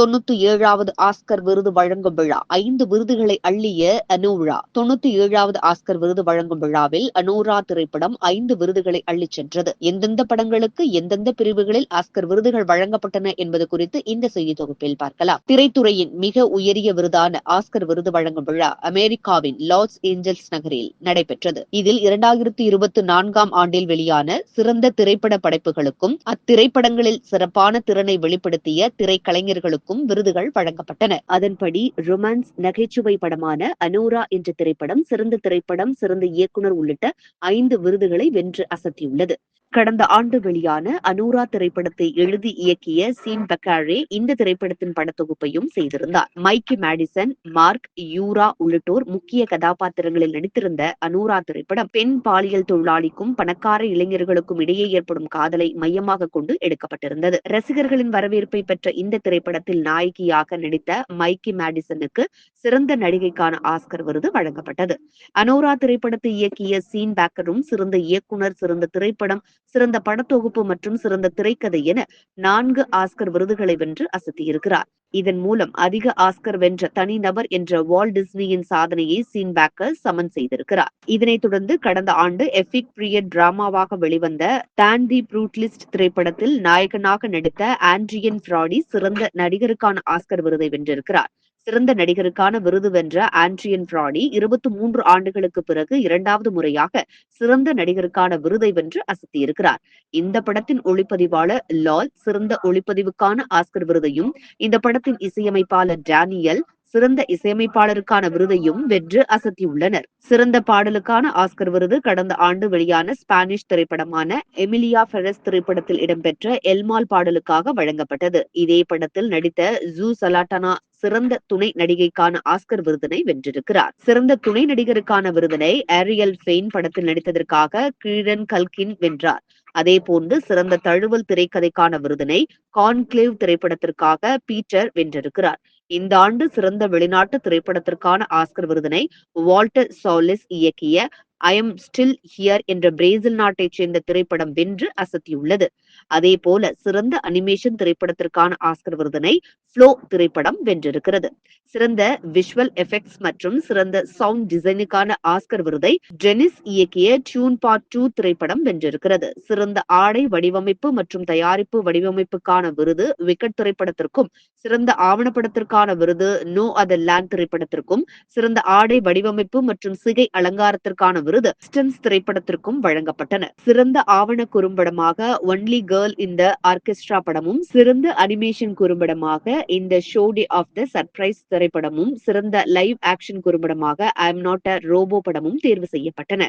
தொண்ணூத்தி ஏழாவது ஆஸ்கர் விருது வழங்கும் விழா. ஐந்து விருதுகளை அள்ளிய அனூரா தொண்ணூத்தி ஏழாவது ஆஸ்கர் விருது வழங்கும் விழாவில் அனூரா திரைப்படம் ஐந்து விருதுகளை அள்ளிச் சென்றது. எந்தெந்த படங்களுக்கு எந்தெந்த பிரிவுகளில் ஆஸ்கர் விருதுகள் வழங்கப்பட்டன என்பது குறித்து இந்த செய்தி தொகுப்பில் பார்க்கலாம். திரைத்துறையின் மிக உயரிய விருதான ஆஸ்கர் விருது வழங்கும் விழா அமெரிக்காவின் லாஸ் ஏஞ்சல்ஸ் நகரில் நடைபெற்றது. இதில் இரண்டாயிரத்தி இருபத்தி நான்காம் ஆண்டில் வெளியான சிறந்த திரைப்பட படைப்புகளுக்கும் அத்திரைப்படங்களில் சிறப்பான திறனை வெளிப்படுத்திய திரைக்கலைஞர்களுக்கும் விருதுகள் வழங்கப்பட்டன. அதன்படி ரொமான்ஸ் நகைச்சுவை படமான அனோரா என்ற திரைப்படம் சிறந்த திரைப்படம் சிறந்த இயக்குனர் உள்ளிட்ட ஐந்து விருதுகளை வென்று அசத்தியுள்ளது. கடந்த ஆண்டு வெளியான அனூரா திரைப்படத்தை எழுதி இயக்கிய சீன் பக்காரே இந்த திரைப்படத்தின் படத்தொகுப்பையும் செய்திருந்தார். மைக்கி மேடிசன் மார்க் யூரா உள்ளிட்டோர் முக்கிய கதாபாத்திரங்களில் நடித்திருந்த அனூரா திரைப்படம் பெண் பாலியல் தொழிலாளிக்கும் பணக்கார இளைஞர்களுக்கும் இடையே ஏற்படும் காதலை மையமாக கொண்டு எடுக்கப்பட்டிருந்தது. ரசிகர்களின் வரவேற்பை பெற்ற இந்த திரைப்படத்தில் நாயகியாக நடித்த மைக்கி மேடிசனுக்கு சிறந்த நடிகைக்கான ஆஸ்கர் விருது வழங்கப்பட்டது. அனோரா திரைப்படத்தை இயக்கிய சீன் பேக்கரும் சிறந்த இயக்குனர் சிறந்த திரைப்படம் சிறந்த படத்தொகுப்பு மற்றும் சிறந்த திரைக்கதை என நான்கு ஆஸ்கர் விருதுகளை வென்று அசத்தியிருக்கிறார். இதன் மூலம் அதிக ஆஸ்கர் வென்ற தனிநபர் என்ற வால் டிஸ்னியின் சாதனையை சீன் பேக்கர் சமன் செய்திருக்கிறார். இதனைத் தொடர்ந்து கடந்த ஆண்டு எஃபிக் பிரியட் டிராமாவாக வெளிவந்த டான் தி ப்ரூட்லிஸ்ட் திரைப்படத்தில் நாயகனாக நடித்த ஆண்ட்ரியன் ஃப்ராடி சிறந்த நடிகருக்கான ஆஸ்கர் விருதை வென்றிருக்கிறார். சிறந்த நடிகருக்கான விருது வென்ற ஆண்ட்ரியன் பிராணி இருபத்தி மூன்று ஆண்டுகளுக்கு பிறகு இரண்டாவது முறையாக சிறந்த நடிகருக்கான விருதை வென்று அசத்தியிருக்கிறார். இந்த படத்தின் ஒளிப்பதிவாளர் லால் சிறந்த ஒளிப்பதிவுக்கான ஆஸ்கர் விருதையும் இந்த படத்தின் இசையமைப்பாளர் டேனியல் சிறந்த இசையமைப்பாளருக்கான விருதையும் வென்று அசத்தியுள்ளனர். சிறந்த பாடலுக்கான ஆஸ்கர் விருது கடந்த ஆண்டு வெளியான ஸ்பானிஷ் திரைப்படமான எமிலியா ஃபெரஸ் திரைப்படத்தில் இடம்பெற்ற எல்மால் பாடலுக்காக வழங்கப்பட்டது. இதே படத்தில் நடித்த ஜூ சலாட்டனா சிறந்த துணை நடிகைக்கான ஆஸ்கர் விருதினை வென்றிருக்கிறார். சிறந்த துணை நடிகருக்கான விருதினை ஏரியல் ஃபெயின் படத்தில் நடித்ததற்காக கீழன் கல்கின் வென்றார். அதே போன்று சிறந்த தழுவல் திரைக்கதைக்கான விருதினை கான்க்ளேவ் திரைப்படத்திற்காக பீட்டர் வென்றிருக்கிறார். இந்த ஆண்டு சிறந்த வெளிநாட்டு திரைப்படத்திற்கான ஆஸ்கர் விருதினை வால்டர் சாலிஸ் இயக்கிய ஐ எம் ஸ்டில் ஹியர் என்ற பிரேசில் நாட்டைச் சேர்ந்த திரைப்படம் வென்று அசத்தியுள்ளது. அதே போல சிறந்த அனிமேஷன் திரைப்படத்திற்கான ஆஸ்கர் விருதினை ஃப்ளோ திரைப்படம் வென்றிருக்கிறது. சிறந்த விஷுவல் எஃபெக்ட்ஸ் மற்றும் சிறந்த சவுண்ட் டிசைனுக்கான ஆஸ்கர் விருதை டெனிஸ் இயக்கிய டியூன் பார்ட் டூ திரைப்படம் வென்றிருக்கிறது. சிறந்த ஆடை வடிவமைப்பு மற்றும் தயாரிப்பு வடிவமைப்புக்கான விருது விக்கெட் திரைப்படத்திற்கும் சிறந்த ஆவணப்படத்திற்கான விருது நோ அதர் லேண்ட் திரைப்படத்திற்கும் சிறந்த ஆடை வடிவமைப்பு மற்றும் சிகை அலங்காரத்திற்கான விருது ஸ்டன்ஸ் திரைப்படத்திற்கும் வழங்கப்பட்டன. சிறந்த ஆவண குறும்படமாக ஒன்லி கேர்ள் இந்த ஆர்கெஸ்ட்ரா படமும் சிறந்த அனிமேஷன் குறும்படமாக இந்த show day of the surprise திரைப்படமும் சிறந்த live action குறும்படமாக I am not a robot படமும் தேர்வு செய்யப்பட்டன.